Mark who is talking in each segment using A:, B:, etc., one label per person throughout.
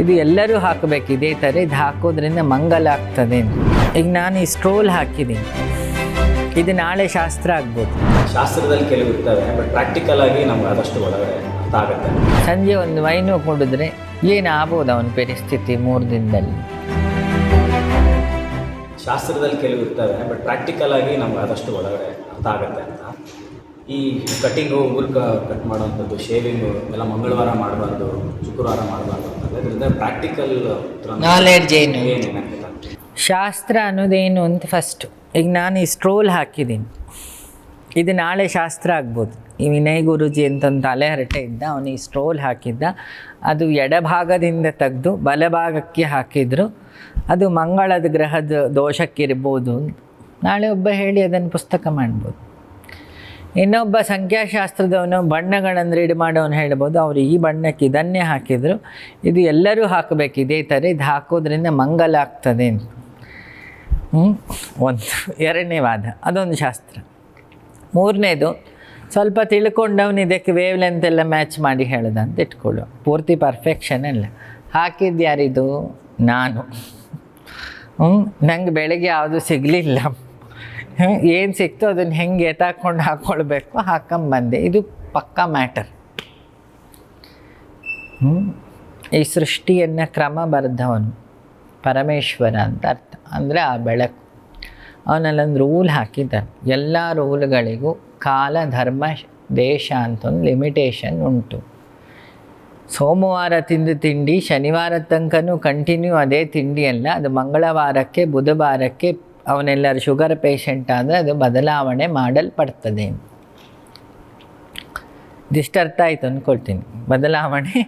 A: ಇದು ಎಲ್ಲರೂ ಹಾಕಬೇಕು. ಇದೇ ಥರ ಇದು ಹಾಕೋದ್ರಿಂದ ಮಂಗಲ ಆಗ್ತದೆ ಈಗ ನಾನು ಈ ಸ್ಟ್ರೋಲ್ ಹಾಕಿದ್ದೀನಿ. ಇದು ನಾಳೆ ಶಾಸ್ತ್ರ ಆಗ್ಬೋದು.
B: ಶಾಸ್ತ್ರದಲ್ಲಿ ಕೆಲವು ಇರ್ತವೆ ಬಟ್ ಪ್ರಾಕ್ಟಿಕಲ್ ಆಗಿ ನಮ್ಗೆ ಆದಷ್ಟು ಒಳಗಡೆ ಅರ್ಥ ಆಗುತ್ತೆ.
A: ಸಂಜೆ ಒಂದು ವೈನು ಕುಡಿದ್ರೆ ಏನಾಗ್ಬೋದು ಅವನ ಪರಿಸ್ಥಿತಿ ಮೂರು ದಿನದಲ್ಲಿ?
B: ಶಾಸ್ತ್ರದಲ್ಲಿ ಕೆಲವು ಇರ್ತವೆ ಬಟ್ ಪ್ರಾಕ್ಟಿಕಲ್ ಆಗಿ ನಮ್ಗೆ ಆದಷ್ಟು ಒಳಗಡೆ ಅರ್ಥ ಆಗುತ್ತೆ ಅಂತ. ಈ ಕಟಿಂಗು ಉಗುರು ಕಟ್ ಮಾಡೋವಂಥದ್ದು ಶೇವಿಂಗು ಎಲ್ಲ ಮಂಗಳವಾರ ಮಾಡಬಾರ್ದು ಶುಕ್ರವಾರ ಮಾಡಬಾರ್ದು ಅಂತಂದ್ರೆ ಪ್ರಾಕ್ಟಿಕಲ್
A: ನಾಲೆಡ್ಜ್ ಏನು? ಶಾಸ್ತ್ರ ಅನ್ನೋದೇನು ಅಂತ ಫಸ್ಟು ಈಗ ನಾನು ಈ ಸ್ಟ್ರೋಲ್ ಹಾಕಿದ್ದೀನಿ. ಇದು ನಾಳೆ ಶಾಸ್ತ್ರ ಆಗ್ಬೋದು. ಈ ವಿನಯ್ ಗುರುಜಿ ಅಂತ ಒಂದು ತಲೆಹರಟೆ ಇದ್ದ ಅವನು ಈ ಸ್ಟ್ರೋಲ್ ಹಾಕಿದ್ದ. ಅದು ಎಡಭಾಗದಿಂದ ತೆಗೆದು ಬಲಭಾಗಕ್ಕೆ ಹಾಕಿದ್ರು. ಅದು ಮಂಗಳದ ಗ್ರಹದ ದೋಷಕ್ಕಿರ್ಬೋದು ಅಂತ. ನಾಳೆ ಒಬ್ಬ ಹೇಳಿ ಅದನ್ನು ಪುಸ್ತಕ ಮಾಡ್ಬೋದು. ಇನ್ನೊಬ್ಬ ಸಂಖ್ಯಾಶಾಸ್ತ್ರದವನು ಬಣ್ಣಗಳನ್ನು ರೀಡ್ ಮಾಡೋನು ಹೇಳ್ಬೋದು. ಅವರು ಈ ಬಣ್ಣಕ್ಕೆ ಇದನ್ನೇ ಹಾಕಿದರು. ಇದು ಎಲ್ಲರೂ ಹಾಕಬೇಕು. ಇದೇ ಥರ ಇದು ಹಾಕೋದ್ರಿಂದ ಮಂಗಲ ಆಗ್ತದೆ ಒಂದು, ಎರಡನೇ ವಾದ. ಅದೊಂದು ಶಾಸ್ತ್ರ. ಮೂರನೇದು, ಸ್ವಲ್ಪ ತಿಳ್ಕೊಂಡವನು ಇದಕ್ಕೆ ವೇವ್ ಲೆಂತ್ ಎಲ್ಲ ಮ್ಯಾಚ್ ಮಾಡಿ ಹೇಳ್ದ ಅಂತ ಇಟ್ಕೊಳ್ಳು. ಪೂರ್ತಿ ಪರ್ಫೆಕ್ಷನ್ ಅಲ್ಲ. ಹಾಕಿದ್ದು ಯಾರಿದು ನಾನು. ಹ್ಞೂ ನಂಗೆ ಬೆಳಗ್ಗೆ ಯಾವುದು ಸಿಗಲಿಲ್ಲ. ಏನು ಸಿಕ್ತು ಅದನ್ನು ಹೆಂಗೆ ಎತ್ತಾಕೊಂಡು ಹಾಕ್ಕೊಳ್ಬೇಕು ಹಾಕೊಂಬಂದೆ ಇದು ಪಕ್ಕಾ ಮ್ಯಾಟರ್. ಈ ಸೃಷ್ಟಿಯನ್ನು ಕ್ರಮ ಬರೆದವನು ಪರಮೇಶ್ವರ ಅಂತ ಅರ್ಥ. ಅಂದರೆ ಆ ಬೆಳಕು. ಅವನಲ್ಲೊಂದು ರೂಲ್ ಹಾಕಿದ್ದಾನೆ. ಎಲ್ಲ ರೂಲ್ಗಳಿಗೂ ಕಾಲ, ಧರ್ಮ, ದೇಶ ಅಂತ ಒಂದು ಲಿಮಿಟೇಷನ್ ಉಂಟು. ಸೋಮವಾರ ತಿಂದು ತಿಂಡಿ, ಶನಿವಾರ ತನಕನೂ ಕಂಟಿನ್ಯೂ ಅದೇ ತಿಂಡಿಯಲ್ಲ. ಅದು ಮಂಗಳವಾರಕ್ಕೆ, ಬುಧವಾರಕ್ಕೆ ಅವನೆಲ್ಲರೂ ಶುಗರ್ ಪೇಷಂಟ್ ಆದರೆ ಅದು ಬದಲಾವಣೆ ಮಾಡಲ್ಪಡ್ತದೆ. ಇದಿಷ್ಟರ್ಥ ಆಯಿತು ಅಂದ್ಕೊಳ್ತೀನಿ ಬದಲಾವಣೆ?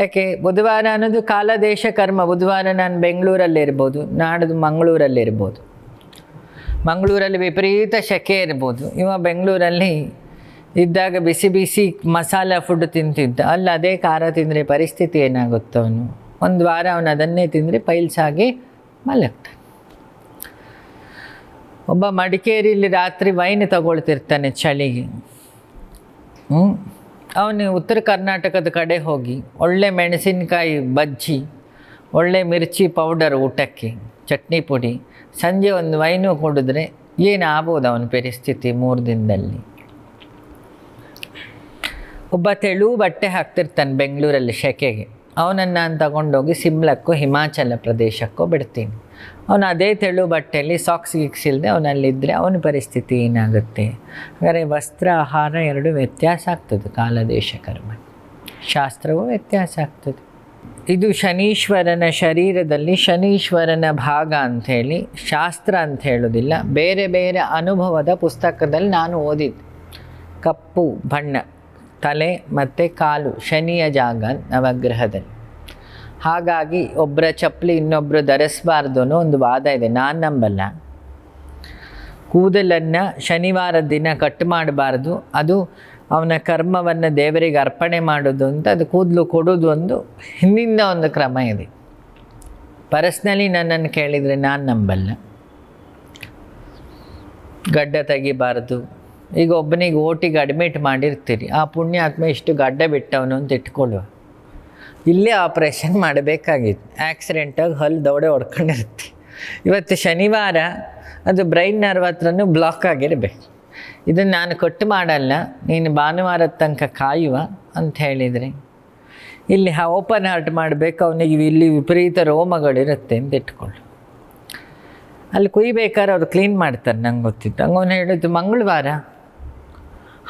A: ಯಾಕೆ? ಬುಧವಾರ ಅನ್ನೋದು ಕಾಲ, ದೇಶ, ಕರ್ಮ. ಬುಧವಾರ ನಾನು ಬೆಂಗಳೂರಲ್ಲಿರ್ಬೋದು ನಾಡದು ಮಂಗಳೂರಲ್ಲಿರ್ಬೋದು ಮಂಗಳೂರಲ್ಲಿ ವಿಪರೀತ ಶೆಕೆ ಇರ್ಬೋದು. ಇವ ಬೆಂಗಳೂರಲ್ಲಿ ಇದ್ದಾಗ ಬಿಸಿ ಬಿಸಿ ಮಸಾಲ ಫುಡ್ ತಿಂತಿದ್ದ. ಅಲ್ಲಿ ಅದೇ ಖಾರ ತಿಂದರೆ ಪರಿಸ್ಥಿತಿ ಏನಾಗುತ್ತೆ ಅವನು. ಒಂದು ವಾರ ಅವನು ಅದನ್ನೇ ತಿಂದರೆ ಪೈಲ್ಸ್ ಆಗಿ ಮಲಗ್ತಾನೆ. ಒಬ್ಬ ಮಡಿಕೇರಿಯಲ್ಲಿ ರಾತ್ರಿ ವೈನ್ ತಗೊಳ್ತಿರ್ತಾನೆ ಚಳಿಗೆ. ಹ್ಞೂ ಅವನು ಉತ್ತರ ಕರ್ನಾಟಕದ ಕಡೆ ಹೋಗಿ, ಒಳ್ಳೆ ಮೆಣಸಿನಕಾಯಿ ಬಜ್ಜಿ, ಒಳ್ಳೆ ಮಿರ್ಚಿ ಪೌಡರ್ ಊಟಕ್ಕೆ, ಚಟ್ನಿ ಪುಡಿ, ಸಂಜೆ ಒಂದು ವೈನು ಕುಡಿದ್ರೆ ಏನಾಗ್ಬೋದು ಅವನ ಪರಿಸ್ಥಿತಿ ಮೂರು ದಿನದಲ್ಲಿ? ಒಬ್ಬ ತೆಳು ಬಟ್ಟೆ ಹಾಕ್ತಿರ್ತಾನೆ ಬೆಂಗಳೂರಲ್ಲಿ ಸೆಕೆಗೆ ಅವನನ್ನು ನಾನು ತಗೊಂಡೋಗಿ ಸಿಮ್ಲಕ್ಕೂ ಹಿಮಾಚಲ ಪ್ರದೇಶಕ್ಕೂ ಬಿಡ್ತೀನಿ. ಅವನು ಅದೇ ತೆಳು ಬಟ್ಟೆಯಲ್ಲಿ ಸಾಕ್ಸ್ ಗಿಕ್ಸ್ ಇಲ್ಲದೆ ಅವನಲ್ಲಿದ್ದರೆ ಅವನ ಪರಿಸ್ಥಿತಿ ಏನಾಗುತ್ತೆ? ಹಾಗಾದರೆ ವಸ್ತ್ರ, ಆಹಾರ ಎರಡು ವ್ಯತ್ಯಾಸ ಆಗ್ತದೆ ಕಾಲದೇಶ ಕರ್ಮ. ಶಾಸ್ತ್ರವೂ ವ್ಯತ್ಯಾಸ ಆಗ್ತದೆ. ಇದು ಶನೀಶ್ವರನ ಶರೀರದಲ್ಲಿ ಶನೀಶ್ವರನ ಭಾಗ ಅಂಥೇಳಿ, ಶಾಸ್ತ್ರ ಅಂತ ಹೇಳೋದಿಲ್ಲ. ಬೇರೆ ಬೇರೆ ಅನುಭವದ ಪುಸ್ತಕದಲ್ಲಿ ನಾನು ಓದಿದ್ದೆ. ಕಪ್ಪು, ಬಣ್ಣ. ತಲೆ ಮತ್ತು ಕಾಲು ಶನಿಯ ಜಾಗ ನವಗ್ರಹದಲ್ಲಿ. ಹಾಗಾಗಿ ಒಬ್ಬರ ಚಪ್ಪಲಿ ಇನ್ನೊಬ್ಬರು ಧರಿಸಬಾರ್ದು ಅನ್ನೋ ಒಂದು ವಾದ ಇದೆ. ನಾನು ನಂಬಲ್ಲ. ಕೂದಲನ್ನು ಶನಿವಾರ ದಿನ ಕಟ್ ಮಾಡಬಾರ್ದು. ಅದು ಅವನ ಕರ್ಮವನ್ನು ದೇವರಿಗೆ ಅರ್ಪಣೆ ಮಾಡೋದು ಅಂತ ಅದು ಕೂದಲು ಕೊಡೋದು ಒಂದು ಹಿಂದಿನ ಒಂದು ಕ್ರಮ ಇದೆ. ಪರ್ಸ್ನಲಿ ನನ್ನನ್ನು ಕೇಳಿದರೆ ನಾನು ನಂಬಲ್ಲ. ಗಡ್ಡ ತೆಗಿಬಾರ್ದು. ಈಗ ಒಬ್ಬನಿಗೆ ಓಟಿಗೆ ಅಡ್ಮಿಟ್ ಮಾಡಿರ್ತೀರಿ, ಆ ಪುಣ್ಯಾತ್ಮ ಇಷ್ಟು ಗಡ್ಡ ಬಿಟ್ಟವನು ಅಂತ ಇಟ್ಕೊಳ್ಳುವ. ಇಲ್ಲೇ ಆಪ್ರೇಷನ್ ಮಾಡಬೇಕಾಗಿತ್ತು. ಆ್ಯಕ್ಸಿಡೆಂಟಾಗಿ ಹಲ್ಲು ದೌಡೆ ಹೊಡ್ಕೊಂಡಿರುತ್ತೆ. ಇವತ್ತು ಶನಿವಾರ, ಅದು ಬ್ರೈನ್ ನರ್ವ್ ಹತ್ರನೂ ಬ್ಲಾಕ್ ಆಗಿರಬೇಕು. ಇದನ್ನು ನಾನು ಕೊಟ್ಟು ಮಾಡಲ್ಲ, ನೀನು ಭಾನುವಾರದ ತನಕ ಕಾಯುವ ಅಂತ ಹೇಳಿದರೆ. ಇಲ್ಲಿ ಓಪನ್ ಹಾರ್ಟ್ ಮಾಡಬೇಕು, ಅವನಿಗೆ ಇಲ್ಲಿ ವಿಪರೀತ ರೋಮಗಳಿರುತ್ತೆ ಅಂತ ಇಟ್ಕೊಳ್ಳು ಅಲ್ಲಿ ಕುಯ್ಬೇಕಾದ್ರೆ ಅವ್ರು ಕ್ಲೀನ್ ಮಾಡ್ತಾರೆ, ನಂಗೆ ಗೊತ್ತಿತ್ತು. ಹಂಗೆ ಅವನು ಹೇಳಿದ್ದು ಮಂಗಳವಾರ.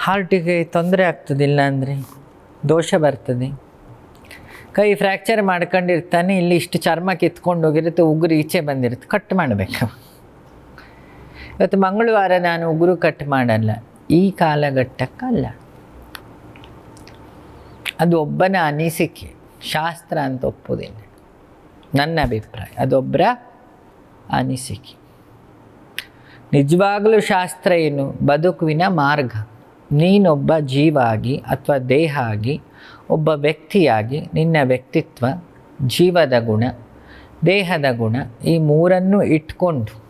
A: ಹಾರ್ಟಿಗೆ ತೊಂದರೆ ಆಗ್ತದಿಲ್ಲ ಅಂದರೆ ದೋಷ ಬರ್ತದೆ. ಕೈ ಫ್ರ್ಯಾಕ್ಚರ್ ಮಾಡ್ಕೊಂಡಿರ್ತಾನೆ, ಇಲ್ಲಿ ಇಷ್ಟು ಚರ್ಮ ಕಿತ್ಕೊಂಡು ಹೋಗಿರುತ್ತೆ, ಉಗುರು ಈಚೆ ಬಂದಿರುತ್ತೆ ಕಟ್ ಮಾಡಬೇಕು. ಇವತ್ತು ಮಂಗಳವಾರ ನಾನು ಉಗುರು ಕಟ್ ಮಾಡಲ್ಲ, ಈ ಕಾಲಘಟ್ಟಕ್ಕಲ್ಲ ಅದು ಒಬ್ಬನ ಅನಿಸಿಕೆ, ಶಾಸ್ತ್ರ ಅಂತ ಒಪ್ಪುವುದಿಲ್ಲ ನನ್ನ ಅಭಿಪ್ರಾಯ, ಅದೊಬ್ಬರ ಅನಿಸಿಕೆ. ನಿಜವಾಗಲೂ ಶಾಸ್ತ್ರ ಏನು? ಬದುಕುವಿನ ಮಾರ್ಗ. ನೀನೊಬ್ಬ ಜೀವ ಆಗಿ ಅಥವಾ ದೇಹ ಆಗಿ ಒಬ್ಬ ವ್ಯಕ್ತಿಯಾಗಿ ನಿನ್ನ ವ್ಯಕ್ತಿತ್ವ, ಜೀವದ ಗುಣ, ದೇಹದ ಗುಣ ಈ ಮೂರನ್ನು ಇಟ್ಕೊಂಡು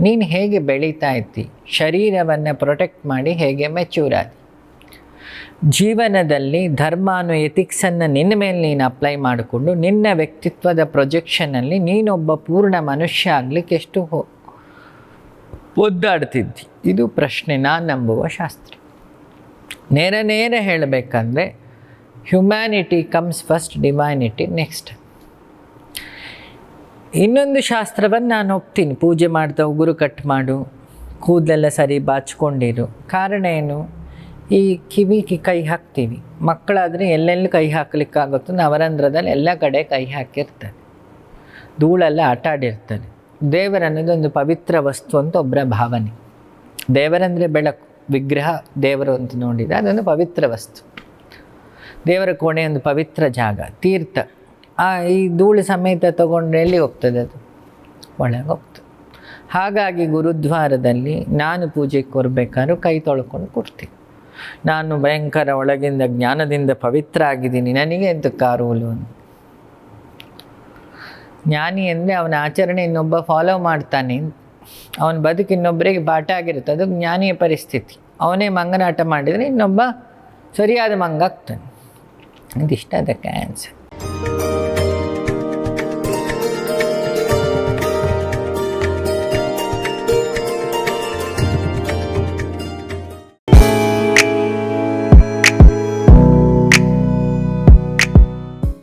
A: ನೀನು ಹೇಗೆ ಬೆಳೀತಾ ಇದ್ದಿ? ಶರೀರವನ್ನು ಪ್ರೊಟೆಕ್ಟ್ ಮಾಡಿ ಹೇಗೆ ಮೆಚ್ಯೂರ್ ಜೀವನದಲ್ಲಿ ಧರ್ಮ ಅನ್ನೋ ಎಥಿಕ್ಸನ್ನು ನಿನ್ನ ಮೇಲೆ ನೀನು ಅಪ್ಲೈ ಮಾಡಿಕೊಂಡು ನಿನ್ನ ವ್ಯಕ್ತಿತ್ವದ ಪ್ರೊಜೆಕ್ಷನಲ್ಲಿ ನೀನೊಬ್ಬ ಪೂರ್ಣ ಮನುಷ್ಯ ಆಗಲಿಕ್ಕೆ ಎಷ್ಟು ಒದ್ದಾಡ್ತಿದ್ದಿ? ಇದು ಪ್ರಶ್ನೆ ನಾನು ನಂಬುವ ಶಾಸ್ತ್ರ. ನೇರ ನೇರ ಹೇಳಬೇಕಂದ್ರೆ humanity comes first divinity next ಇನ್ನೊಂದು ಶಾಸ್ತ್ರವನ್ನು ನಾನು ಒಪ್ತೀನಿ. ಪೂಜೆ ಮಾಡ್ತಾ ಉಗುರು ಕಟ್ ಮಾಡು, ಕೂದಲೆಲ್ಲ ಸರಿ ಬಾಚ್ಕೊಂಡಿರು. ಕಾರಣ ಏನು? ಈ ಕಿವಿಗೆ ಕೈ ಹಾಕ್ತೀವಿ. ಮಕ್ಕಳಾದರೆ ಎಲ್ಲೆಲ್ಲಿ ಕೈ ಹಾಕಲಿಕ್ಕಾಗುತ್ತೋ, ನವರಂಧ್ರದಲ್ಲಿ ಎಲ್ಲ ಕಡೆ ಕೈ ಹಾಕಿರ್ತಾರೆ ಧೂಳೆಲ್ಲ ಆಟ ಆಡಿರ್ತಾರೆ ದೇವರನ್ನೋದೊಂದು ಪವಿತ್ರ ವಸ್ತು ಅಂತ ಒಬ್ಬರ ಭಾವನೆ. ದೇವರಂದರೆ ಬೆಳಕು. ವಿಗ್ರಹ ದೇವರು ಅಂತ ನೋಡಿದ. ಅದೊಂದು ಪವಿತ್ರ ವಸ್ತು. ದೇವರ ಕೋಣೆ ಒಂದು ಪವಿತ್ರ ಜಾಗ, ತೀರ್ಥ. ಆ ಈ ಧೂಳು ಸಮೇತ ತಗೊಂಡ್ರೆ ಎಲ್ಲಿ ಹೋಗ್ತದೆ ಅದು? ಒಳಗೆ ಹೋಗ್ತದೆ. ಹಾಗಾಗಿ ಗುರುದ್ವಾರದಲ್ಲಿ ನಾನು ಪೂಜೆಗೆ ಕೊರಬೇಕಾದ್ರೂ ಕೈ ತೊಳ್ಕೊಂಡು ಕೊಡ್ತೀನಿ ನಾನು ಭಯಂಕರ ಒಳಗಿಂದ ಜ್ಞಾನದಿಂದ ಪವಿತ್ರ ಆಗಿದ್ದೀನಿ. ನನಗೆ ಎಂತ ಕಾರೂಲು ಜ್ಞಾನಿ ಅಂದರೆ ಅವನ ಆಚರಣೆ ಇನ್ನೊಬ್ಬ ಫಾಲೋ ಮಾಡ್ತಾನೆ ಅವನ ಬದುಕು ಇನ್ನೊಬ್ಬರಿಗೆ ಬಾಟ ಆಗಿರುತ್ತೆ. ಅದು ಜ್ಞಾನಿಯ ಪರಿಸ್ಥಿತಿ. ಅವನೇ ಮಂಗನಾಟ ಮಾಡಿದರೆ ಇನ್ನೊಬ್ಬ ಸರಿಯಾದ ಮಂಗ ಆಗ್ತಾನೆ. ಇದಿಷ್ಟ ಅದಕ್ಕೆ ಆನ್ಸರ್